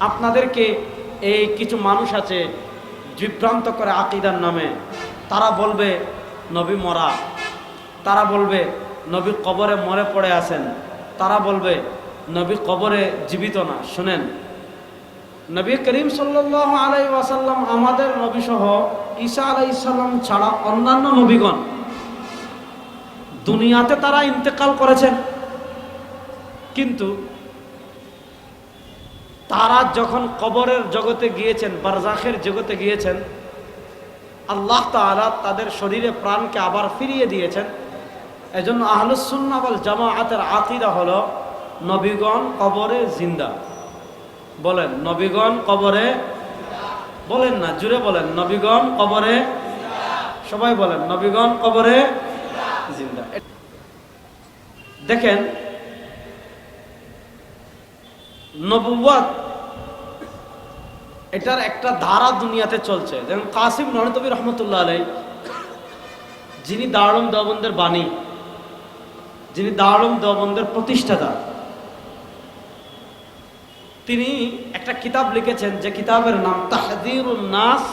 আপনাদেরকে এই কিছু মানুষ আছে, বিভ্রান্ত করে আকিদার নামে। তারা বলবে, নবী মরা। তারা বলবে, নবী কবরে মরে পড়ে আছেন। তারা বলবে, নবী কবরে জীবিত না। শুনেন, নবী করিম সাল্লাহ আলাই ওয়াসাল্লাম আমাদের নবী সহ ঈসা আলাই সাল্লাম ছাড়া অন্যান্য নবীগণ দুনিয়াতে তারা ইন্তেকাল করেছেন। কিন্তু তারা যখন কবরের জগতে গিয়েছেন বারজাখের জগতে গিয়েছেন, আল্লাহ তাআলা তাদের শরীরে প্রাণকে আবার ফিরিয়ে দিয়েছেন। এজন্য আহলুসুন্নাবল জামাআতের আকিদা হলো, নবীগণ কবরে জিন্দা। বলেন, নবীগণ কবরে বলেন না, জুড়ে বলেন, নবীগণ কবরে সবাই বলেন, নবীগণ কবরে জিন্দা। দেখেন নবুয়াত এটার একটা ধারা দুনিয়াতে চলছে। যেমন কাসিম নরতবী রহমতুল্লাহ আলাই, যিনি দারুম দেওবন্দের বাণী, যিনি দারুম দেওবন্দের প্রতিষ্ঠাতা, তিনি একটা কিতাব লিখেছেন যে কিতাবের নাম তাহদিরুন নাস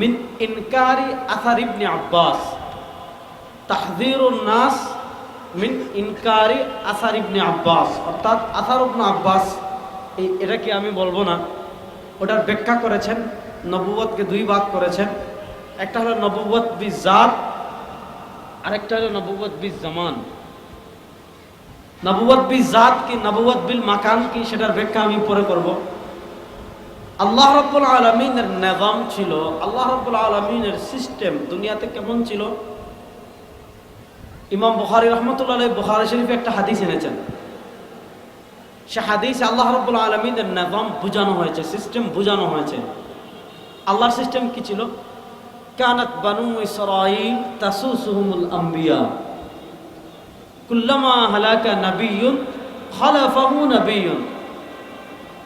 মিন ইনকারি আসার ইবনে আব্বাস। তাহদিরুন নাস মিন ইনকারি আসার ইবনে আব্বাস। অর্থাৎ আসার ইবনে আব্বাস, এই এটাকে আমি বলব না। ওটার ব্যাখ্যা করেছেন নবুবতকে দুই ভাগ করেছেন। একটা হলো নবুবত বি জাত আরেকটা হলো নবুবত বি জামান। নবুবত বি জাত কি নবুবত বিল মাকান কি, সেটার ব্যাখ্যা আমি পরে করব। আল্লাহ রব্বুল আলমিনের নেজাম ছিল, আল্লাহ রব্বুল আলমিনের সিস্টেম দুনিয়াতে কেমন ছিল? ইমাম বুখারি রহমতুল্লাহ বুখারি শরীফে একটা হাদিস এনেছেন। সে হাদিস আল্লাহ রব্বুল আলমিনের নেজাম বুঝানো হয়েছে সিস্টেম বুঝানো হয়েছে। আল্লাহর সিস্টেম কি ছিল? কানাত বানু ইসরাইল তাসুসুহুমুল আম্বিয়া। কুল্লামা হালাকা নাবিয়ুন, খালাফাহু নাবিয়ুন।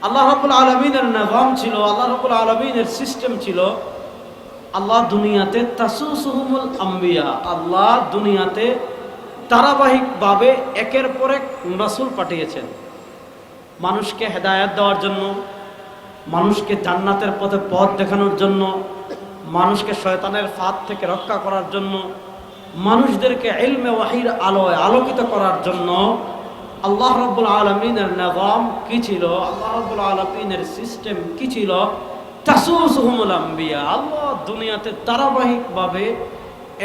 আল্লাহ রাব্বুল আলামিনের নিজাম ছিল, আল্লাহ রাব্বুল আলামিনের সিস্টেম ছিল, আল্লাহ দুনিয়াতে তাসুসুহুমুল আম্বিয়া। আল্লাহ দুনিয়াতে ধারাবাহিকভাবে একের পর এক রাসূল পাঠিয়েছেন। মানুষকে হেদায়েত দেওয়ার জন্য, মানুষকে জান্নাতের পথে পথ দেখানোর জন্য, মানুষকে শয়তানের ফাঁদ থেকে রক্ষা করার জন্য, মানুষদেরকে এলমে ওয়াহির আলোয় আলোকিত করার জন্য আল্লাহ রব্বুল আলমিনের নাগাম কি ছিল? আল্লাহ রব্বুল আলমিনের সিস্টেম কি ছিল? তাসুসুহুমুল আম্বিয়া, আল্লাহ দুনিয়াতে ধারাবাহিকভাবে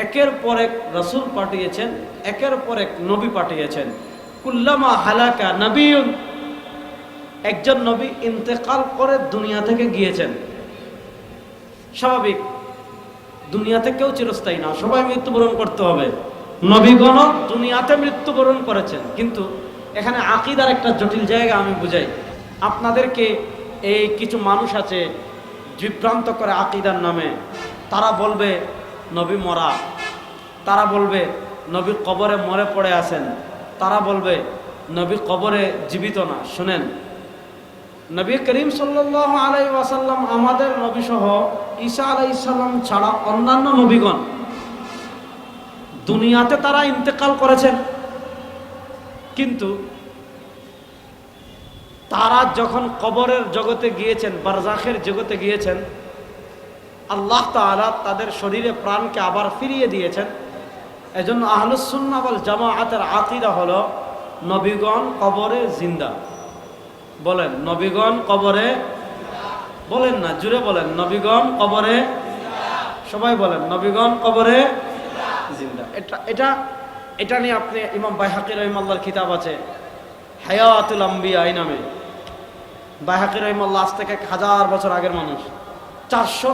একের পর এক রসুল পাঠিয়েছেন, একের পর এক নবী পাঠিয়েছেন। কুল্লামা হালাকা নবীন একজন নবী ইন্তেকাল করে দুনিয়া থেকে গিয়েছেন। স্বাভাবিক। দুনিয়াতে কেউ চিরস্থায়ী না। সবাই মৃত্যুবরণ করতে হবে। নবীগণ দুনিয়াতে মৃত্যুবরণ করেছেন। কিন্তু এখানে আকিদার একটা জটিল জায়গা আমি বুঝাই। আপনাদেরকে এই কিছু মানুষ আছে বিভ্রান্ত করে আকিদার নামে। তারা বলবে, নবী মরা। তারা বলবে, নবী কবরে মরে পড়ে আছেন। তারা বলবে, নবী কবরে জীবিত না। শুনেন নবী করিম সাল্লাহ আলাই ওয়াসাল্লাম আমাদের নবী সহ ঈসা আলাই সাল্লাম ছাড়া অন্যান্য নবীগণ দুনিয়াতে তারা ইন্তেকাল করেছেন। কিন্তু তারা যখন কবরের জগতে গিয়েছেন বারজাখের জগতে গিয়েছেন, আল্লাহ তাআলা তাদের শরীরে প্রাণকে আবার ফিরিয়ে দিয়েছেন। এজন্য আহলুসুন্নাবল জামাআতের আকিদা হলো নবীগণ কবরে জিন্দা। বলেন, নবীগণ কবরে, বলেন না, জুড়ে বলেন, নবীগণ কবরে, সবাই বলেন, নবীগণ কবরে, জিন্দা। এটা এটা এটা নিয়ে আপনি ইমাম বাইহাকির রহিমাল্লার কিতাব আছে, হায়াতুল আম্বিয়া এই নামে। বাইহাকির রহিমাল্লাহ আজ থেকে হাজার বছর আগের মানুষ। চারশো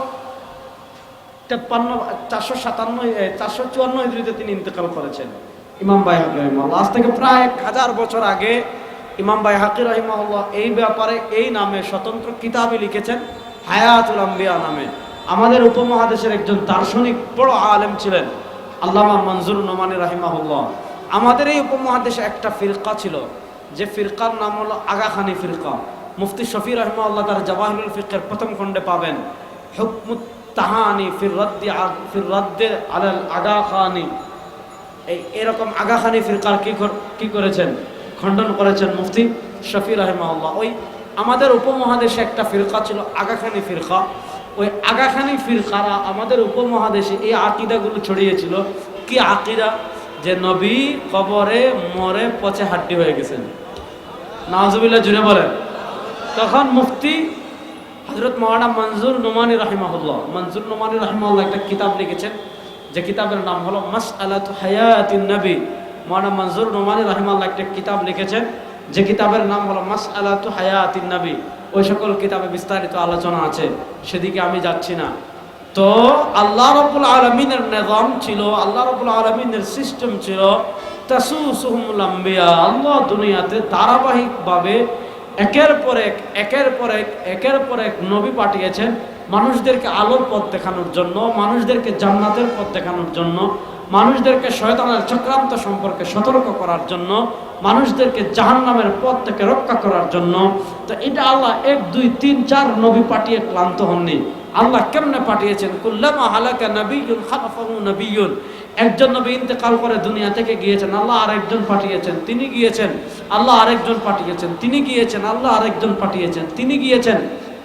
তেপ্পান্ন, চারশো সাতান্ন চারশো চুয়ান্ন হিজড়িতে তিনি ইন্তেকাল করেছেন। ইমাম বাইহাকি রহিমাল্লাহ, আজ থেকে প্রায় এক হাজার বছর আগে ইমাম বাই হাকির রহিমাল্লাহ এই ব্যাপারে এই নামে স্বতন্ত্র কিতাবই লিখেছেন, হায়াতুল আম্বিয়া নামে। আমাদের উপমহাদেশের একজন দার্শনিক বড় আলেম ছিলেন, আল্লামা মঞ্জুর নোমানি রাহিমাহুল্লাহ। আমাদের এই উপমহাদেশে একটা ফিরকা ছিল, যে ফিরকার নাম হলো আগাখানি ফিরকা। মুফতি শফি রহমাল্লাহ তার জওয়াহিরুল ফিকের প্রথম খণ্ডে পাবেন হুকমুত তাহানি ফির রদ্দি ফির রদ্দে আলাল আগা খানি এই এরকম আগাখানি ফিরকার কি কি করেছেন? খণ্ডন করেছেন মুফতি শফি রাহেমাল্লাহ ওই আমাদের উপমহাদেশে একটা ফিরকা ছিল আগাখানি ফিরকা। ওই আগাখানি ফিরকারা আমাদের উপমহাদেশে এই আকিদাগুলো ছড়িয়েছিল। কি আকিদা? যে নবী কবরে মরে পচে হাড্ডি হয়ে গেছেন। নওয়াজুবিল্লাহ জুড়ে বলেন। তখন মুফতি হজরত মৌলানা মঞ্জুর নোমানি রাহিমাহুল্লাহ মঞ্জুর নোমানি রাহিমাহুল্লাহ একটা কিতাব লিখেছেন। যে কিতাবের নাম হলো মাস আলাত হায়াতিন নবী। মৌলানা মঞ্জুর নোমানি রাহিমাল্লাহ একটা কিতাব লিখেছেন। যে কিতাবের নাম হলো মাস আলাত হায়াতিন নবী। ওই সকল কিতাবে বিস্তারিত আলোচনা আছে। সেদিকে আমি যাচ্ছি না। তো আল্লাহ রবুল আলমিনের নিজাম ছিল, আল্লাহ রবুল আলমিনের সিস্টেম ছিল আল্লাহ দুনিয়াতে ধারাবাহিকভাবে একের পর এক, একের পর এক, একের পর এক নবী পাঠিয়েছেন মানুষদেরকে আলোর পথ দেখানোর জন্য, মানুষদেরকে জান্নাতের পথ দেখানোর জন্য। মানুষদেরকে শয়তানের চক্রান্ত সম্পর্কে সতর্ক করার জন্য, মানুষদেরকে জাহান্নামের পথ থেকে রক্ষা করার জন্য, তো এটা আল্লাহ এক, দুই, তিন, চার নবী পাঠিয়ে ক্লান্ত হননি। আল্লাহ কেমনে পাঠিয়েছেন? কুল্লামা হালাকা নবীন খালাফাহু নবীন একজন নবী ইন্তেকাল করে দুনিয়া থেকে গিয়েছেন, আল্লাহ আরেকজন পাঠিয়েছেন, তিনি গিয়েছেন। আল্লাহ আরেকজন পাঠিয়েছেন, তিনি গিয়েছেন। আল্লাহ আরেকজন পাঠিয়েছেন, তিনি গিয়েছেন।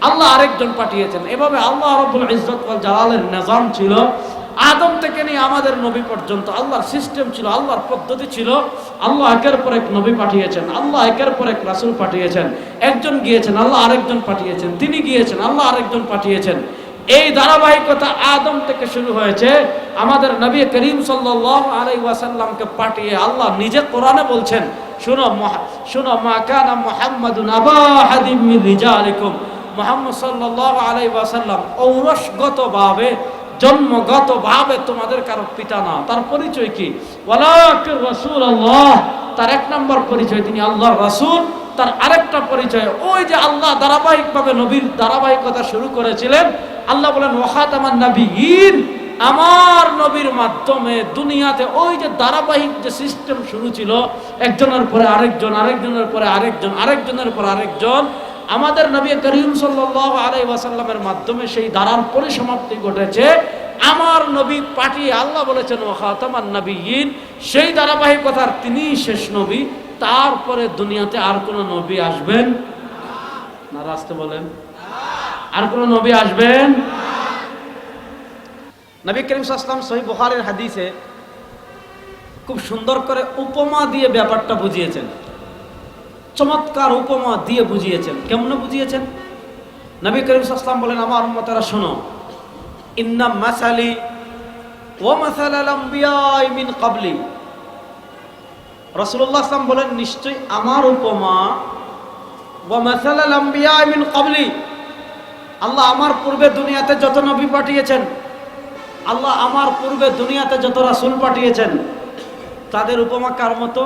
আল্লাহ আরেকজন পাঠিয়েছেন। এভাবে আল্লাহ রব্বুল ইজ্জত জালালের নিজাম ছিল আদম থেকে নিয়ে আমাদের নবী পর্যন্ত আল্লাহর সিস্টেম ছিল, আল্লাহর পদ্ধতি ছিল, আল্লাহ একের পর এক নবী পাঠিয়েছেন, আল্লাহ একের পর এক রাসূল পাঠিয়েছেন, একজন গিয়েছেন, আল্লাহ আরেকজন পাঠিয়েছেন, তিনি গিয়েছেন, আল্লাহ আরেকজন পাঠিয়েছেন। এই ধারাবাহিকতা আদম থেকে শুরু হয়েছে, আমাদের নবী করিম ওয়াসাল্লামকে পাঠিয়ে আল্লাহ নিজে কোরআনে বলছেন, শুনো শুনো মা কানা মুহাম্মাদুন আবা হাদিম মিন রিজালিকুম। মুহাম্মদ সাল্লাল্লাহু আলাইহি ওয়াসাল্লাম ঔরসগতভাবে জন্মগতভাবে তোমাদের কারও পিতা না। তার পরিচয় কি? তার এক নম্বর পরিচয় তিনি আল্লাহর রাসূল। তার আরেকটা পরিচয় ওই যে আল্লাহ ধারাবাহিকভাবে নবীর ধারাবাহিকতা শুরু করেছিলেন। আল্লাহ বলেন, ওয়াখাতামান নবীন আমার নবীর মাধ্যমে দুনিয়াতে ওই যে ধারাবাহিক যে সিস্টেম শুরু ছিল, একজনের পরে আরেকজন, আরেকজনের পরে আরেকজন, আরেকজনের পরে আরেকজন আমাদের নবী করিম সাল্লাল্লাহু আলাইহি ওয়াসাল্লামের মাধ্যমে সেই ধারার পরিসমাপ্তি ঘটেছে। আমার নবী পাঠিয়ে আল্লাহ বলেছেন ও খাতামান নবীন সেই ধারাবাহিকতার তিনিই শেষ নবী। তারপরে দুনিয়াতে আর কোনো নবী আসবেন? না রাস্তে বলেন। আর কোনো নবী আসবেন? নবী করিম সাল্লাম সহি বুখারের হাদিসে খুব সুন্দর করে উপমা দিয়ে ব্যাপারটা বুঝিয়েছেন। চমৎকার উপমা দিয়ে বুঝিয়েছেন। কেমন বুঝিয়েছেন? নবী করিম সাল্লাম বলেন, আমার উম্মতেরা, শোনো ইন্না মাসালি ও মিন কাবলি রাসূলুল্লাহ সাল্লাম বলেন, নিশ্চয়ই আমার উপমা ও মাসালাল আম্বিয়াই মিন কাবলি আল্লাহ আমার পূর্বে দুনিয়াতে যত নবী পাঠিয়েছেন, আল্লাহ আমার পূর্বে দুনিয়াতে যত রাসূল পাঠিয়েছেন, তাদের উপমা কার মতো?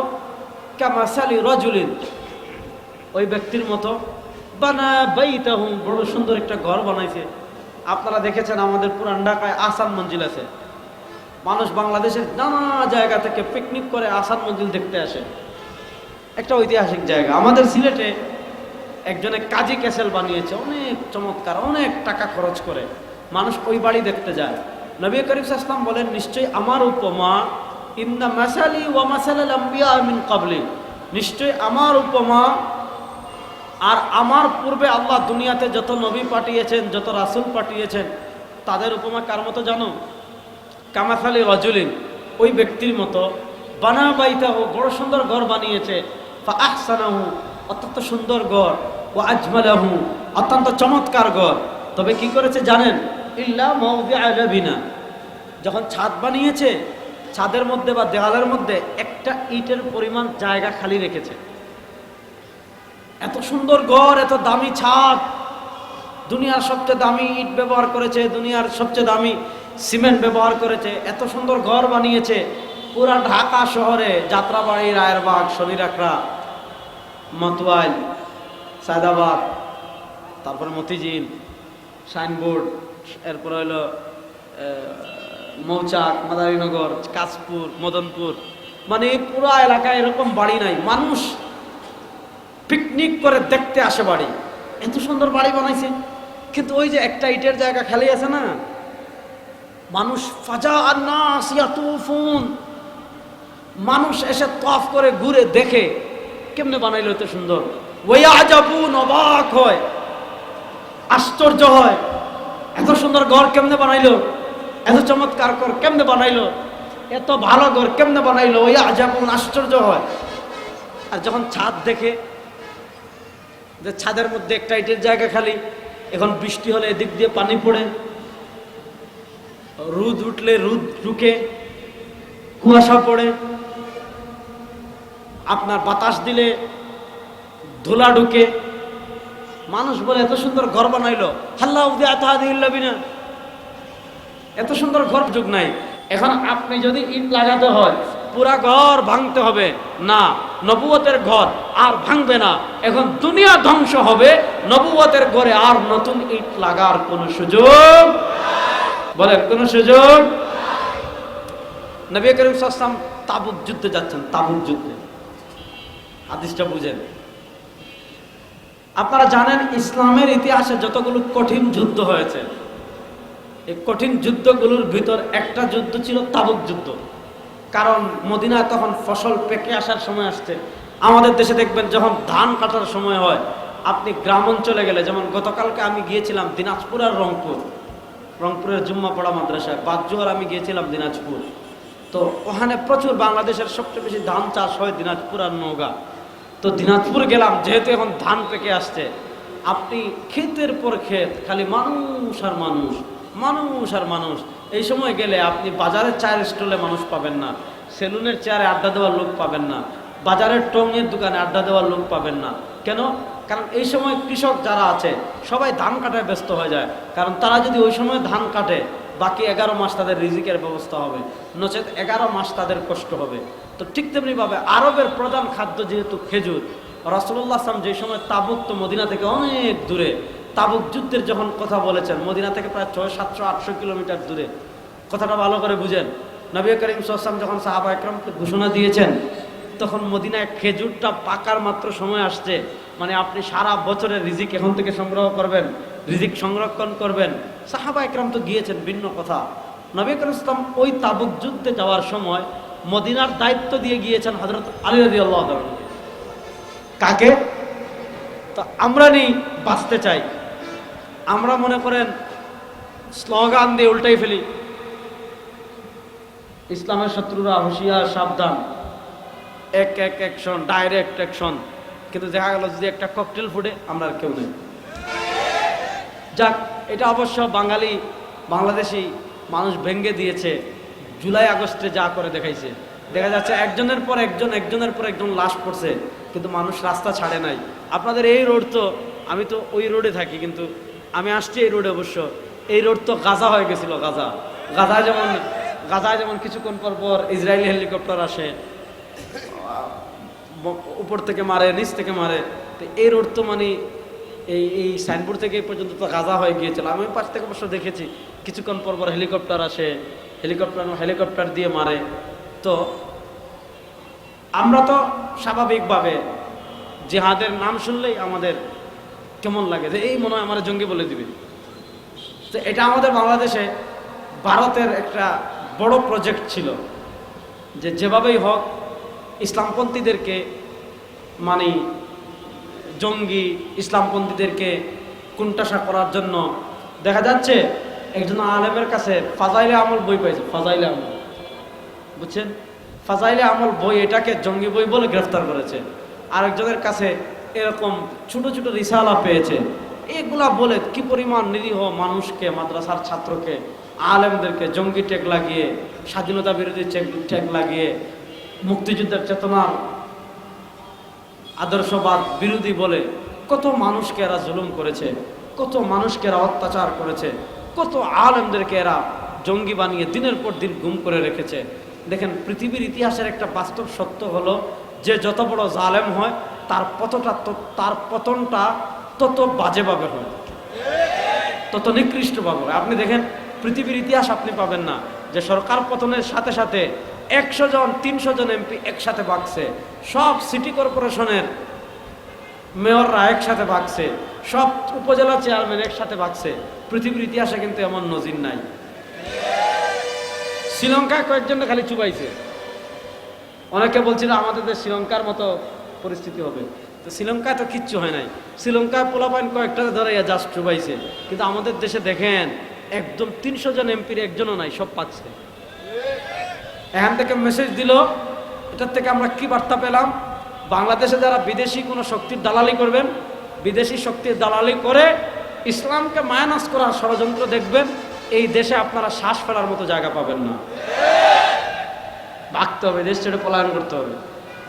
কামাসালি রজুলিন। ওই ব্যক্তির মতো, বানা বাইতাহুম বড় সুন্দর একটা ঘর বানাইছে। আপনারা দেখেছেন আমাদের পুরান ঢাকায় আসান মঞ্জিল আছে। মানুষ বাংলাদেশের নানা জায়গা থেকে পিকনিক করে আসান মঞ্জিল দেখতে আসে। একটা ঐতিহাসিক জায়গা। আমাদের সিলেটে একজনে কাজী ক্যাসেল বানিয়েছে, অনেক চমৎকার, অনেক টাকা খরচ করে। মানুষ ওই বাড়ি দেখতে যায়। নবী করিম সাল্লাম বলেন, নিশ্চয়ই আমার উপমা, ইন্না মাসালি ওয়া মাসালাল আম্বিয়া মিন কাবলি নিশ্চয়ই আমার উপমা আর আমার পূর্বে আল্লাহ দুনিয়াতে যত নবী পাঠিয়েছেন, যত রাসূল পাঠিয়েছেন, তাদের উপমা কার মতো জানো? কামাসালি রজুলিন, ওই ব্যক্তির মতো। বানা বাইতাহু বড় সুন্দর ঘর বানিয়েছে। আহসানাহু, অত্যন্ত সুন্দর ঘর। ও আজমালাহু, অত্যন্ত চমৎকার ঘর। তবে কি করেছে জানেন? ইল্লা মৌদিনা যখন ছাদ বানিয়েছে, ছাদের মধ্যে বা দেওয়ালের মধ্যে একটা ইটের পরিমাণ জায়গা খালি রেখেছে। এত সুন্দর ঘর, এত দামি ছাদ। দুনিয়ার সবচেয়ে দামি ইট ব্যবহার করেছে, দুনিয়ার সবচেয়ে দামি সিমেন্ট ব্যবহার করেছে, এত সুন্দর ঘর বানিয়েছে। পুরা ঢাকা শহরে যাত্রাবাড়ি রায়েরবাগ শনিরাকড়া মতওয়াইল সায়দাবাদ, তারপরে মতিঝিল, সাইনবোর্ড, এরপর হলো মৌচাক, মাদারীনগর, কাশপুর, মদনপুর। মানে পুরা এলাকায় এরকম বাড়ি নাই। মানুষ পিকনিক করে দেখতে আসে বাড়ি। এত সুন্দর বাড়ি বানাইছে। কিন্তু ওই যে একটা ইটের জায়গা খালি আছে না, মানুষ ফাজা আর না তুফুন মানুষ এসে তফ করে ঘুরে দেখে, কেমনে বানাইলো এত সুন্দর। ওই আজাবুন অবাক হয়, আশ্চর্য হয়, এত সুন্দর ঘর কেমনে বানাইলো, এত চমৎকার ঘর কেমনে বানাইলো, এত ভালো ঘর কেমনে বানাইলো ওই আজাবুন আশ্চর্য হয়। আর যখন ছাদ দেখে যে ছাদের মধ্যে একটা ইটের জায়গা খালি, এখন বৃষ্টি হলে এদিক দিয়ে পানি পড়ে, রোদ উঠলে রোদ ঢুকে, কুয়াশা পড়ে, আপনার বাতাস দিলে ধুলা ঢুকে। মানুষ বলে, এত সুন্দর ঘর বানাইলো। হাল্লা উদে আদিল্লাবিনা এত সুন্দর ঘর যুগ নাই। এখন আপনি যদি ইট লাগাতে হয়, পুরা ঘর ভাঙতে হবে। না নবুয়তের ঘর আর ভাঙবে না। এখন দুনিয়া ধ্বংস হবে, নবুয়তের ঘরে আর নতুন ইট লাগার কোনো সুযোগ? বলে কোনো সুযোগ? নবী করিম সাল্লাম তাবুক যুদ্ধে যাচ্ছেন, তাবুক যুদ্ধে। হাদিসটা বুঝেন। আপনারা জানেন, ইসলামের ইতিহাসে যতগুলো কঠিন যুদ্ধ হয়েছে, এই কঠিন যুদ্ধগুলোর ভিতর একটা যুদ্ধ ছিল তাবুক যুদ্ধ। কারণ মদিনায় তখন ফসল পেকে আসার সময় আসছে। আমাদের দেশে দেখবেন যখন ধান কাটার সময় হয়, আপনি গ্রাম অঞ্চলে গেলে, যেমন গতকালকে আমি গিয়েছিলাম দিনাজপুর আর রংপুর, রংপুরের জুম্মাপাড়া মাদ্রাসায় বাদজোয়ার আমি গিয়েছিলাম দিনাজপুর। তো ওখানে প্রচুর বাংলাদেশের সবচেয়ে বেশি ধান চাষ হয় দিনাজপুর আর নৌগা তো দিনাজপুর গেলাম, যেহেতু এখন ধান পেকে আসছে। আপনি ক্ষেতের পর ক্ষেত, খালি মানুষ আর মানুষ মানুষ আর মানুষ। এই সময় গেলে আপনি বাজারের চায়ের স্টলে মানুষ পাবেন না, সেলুনের চেয়ারে আড্ডা দেওয়ার লোক পাবেন না, বাজারের টঙের দোকানে আড্ডা দেওয়ার লোক পাবেন না। কেন? কারণ এই সময় কৃষক যারা আছে, সবাই ধান কাটায় ব্যস্ত হয়ে যায়। কারণ তারা যদি ওই সময় ধান কাটে, বাকি এগারো মাস তাদের রিজিকের ব্যবস্থা হবে, নচেত এগারো মাস তাদের কষ্ট হবে। তো ঠিক তেমনিভাবে আরবের প্রধান খাদ্য যেহেতু খেজুর রাসুল্লাহ আসলাম যে সময় তাবুক তো মদিনা থেকে অনেক দূরে তাবুক যুদ্ধের যখন কথা বলেছেন, মদিনা থেকে প্রায় ছয়, সাতশো, আটশো কিলোমিটার দূরে। কথাটা ভালো করে বুঝেন। নবী করিম সাল্লাম যখন সাহাবা একরমকে ঘোষণা দিয়েছেন, তখন মদিনায় খেজুরটা পাকার মাত্র সময় আসছে। মানে আপনি সারা বছরের রিজিক এখন থেকে সংগ্রহ করবেন, রিজিক সংরক্ষণ করবেন। সাহাবা একরাম তো গিয়েছেন, ভিন্ন কথা। নবী করিম ইসলাম ওই তাবুক যুদ্ধে যাওয়ার সময় মদিনার দায়িত্ব দিয়ে গিয়েছেন হজরত আলী রাজি আল্লাহ কাকে? তো আমরা নেই, বাঁচতে চাই। আমরা মনে করেন স্লোগান দিয়ে উল্টাই ফেলি। ইসলামের শত্রুরা হুঁশিয়ার, সাবধান। এক এক অ্যাকশন ডাইরেক্ট অ্যাকশন কিন্তু দেখা গেল যদি একটা ককটেল ফুটে, আমরা আর কেউ নেই। যাক, এটা অবশ্য বাঙালি, বাংলাদেশি মানুষ ভেঙ্গে দিয়েছে। জুলাই, আগস্টে যা করে দেখাইছে। দেখা যাচ্ছে একজনের পর একজন, একজনের পর একজন লাশ পড়ছে। কিন্তু মানুষ রাস্তা ছাড়ে নাই। আপনাদের এই রোড তো, আমি তো ওই রোডে থাকি, কিন্তু আমি আসছি এই রোডে অবশ্য। এই রোড তো গাজা হয়ে গেছিল, গাজা। গাজায় যেমন গাজায় যেমন কিছুক্ষণ পর পর ইসরায়েলি হেলিকপ্টার আসে। উপর থেকে মারে, নিচ থেকে মারে। তো এই রোড তো মানে এই এই সাইনবোর্ড থেকে পর্যন্ত তো গাজা হয়ে গিয়েছিল। আমি পাশ থেকে অবশ্য দেখেছি, কিছুক্ষণ পর পর হেলিকপ্টার আসে। হেলিকপ্টার হেলিকপ্টার দিয়ে মারে। তো আমরা তো স্বাভাবিকভাবে জেহাদের নাম শুনলেই আমাদের কেমন লাগে? যে এই মনে হয় আমার জঙ্গি বলে দিবে। তো এটা আমাদের বাংলাদেশে ভারতের একটা বড় প্রজেক্ট ছিল। যে যেভাবেই হোক, ইসলামপন্থীদেরকে মানে জঙ্গি ইসলামপন্থীদেরকে কুণ্ঠাসা করার জন্য দেখা যাচ্ছে একজন আলেমের কাছে ফাজাইলে আমল বই পাইছে। ফাজাইলে আমল। বুঝছেন? ফাজাইলে আমল বই এটাকে জঙ্গি বই বলে গ্রেফতার করেছে। আরেকজনের কাছে এরকম ছোট ছোট রিসালা পেয়েছে। এগুলা বলে কি পরিমাণ নিরীহ মানুষকে, মাদ্রাসার ছাত্রকে, আলেমদেরকে জঙ্গি টেক লাগিয়ে, স্বাধীনতা বিরোধী টেক লাগিয়ে, মুক্তিযুদ্ধের চেতনার আদর্শবাদ বিরোধী বলে কত মানুষকে এরা জুলুম করেছে, কত মানুষকে এরা অত্যাচার করেছে, কত আলেমদেরকে এরা জঙ্গি বানিয়ে দিনের পর দিন গুম করে রেখেছে। দেখেন, পৃথিবীর ইতিহাসের একটা বাস্তব সত্য হলো, যে যত বড় জালেম হয় তার পতনটা তার পতনটা তত বাজেভাবে হয়। তত নিকৃষ্টভাবে আপনি দেখেন, পৃথিবীর ইতিহাস আপনি পাবেন না যে সরকার পতনের সাথে সাথে একশো জন, তিনশো জন এমপি একসাথে বাগছে সব সিটি কর্পোরেশনের মেয়ররা একসাথে ভাগছে। সব উপজেলা চেয়ারম্যান একসাথে ভাগছে। পৃথিবীর ইতিহাসে কিন্তু এমন নজির নাই। শ্রীলঙ্কায় কয়েকজন খালি চুবাইছে। অনেকে বলছিল আমাদের শ্রীলঙ্কার মতো পরিস্থিতি হবে। তো শ্রীলঙ্কায় তো কিচ্ছু হয় নাই। শ্রীলঙ্কায় পোলাপাইন কয়েকটা ধরে জাস্ট চুবাইছে কিন্তু আমাদের দেশে দেখেন, একদম তিনশো জন এমপির একজনও নাই, সব পাচ্ছে। এখান থেকে মেসেজ দিল, এটার থেকে আমরা কি বার্তা পেলাম? বাংলাদেশে যারা বিদেশি কোনো শক্তির দালালি করবেন, বিদেশি শক্তির দালালি করে ইসলামকে মায়ানাস করার ষড়যন্ত্র দেখবেন, এই দেশে আপনারা শ্বাস ফেলার মতো জায়গা পাবেন না। ভাগতে হবে, দেশ ছেড়ে পলায়ন করতে হবে।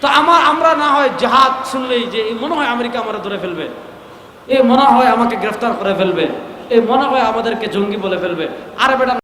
তো আমার, আমরা না হয় জাহাজ শুনলেই যে, এই মনে হয় আমেরিকা আমরা ধরে ফেলবে। এই মনে হয় আমাকে গ্রেফতার করে ফেলবে। এই মনে হয় আমাদেরকে জঙ্গি বলে ফেলবে। আরে বেটা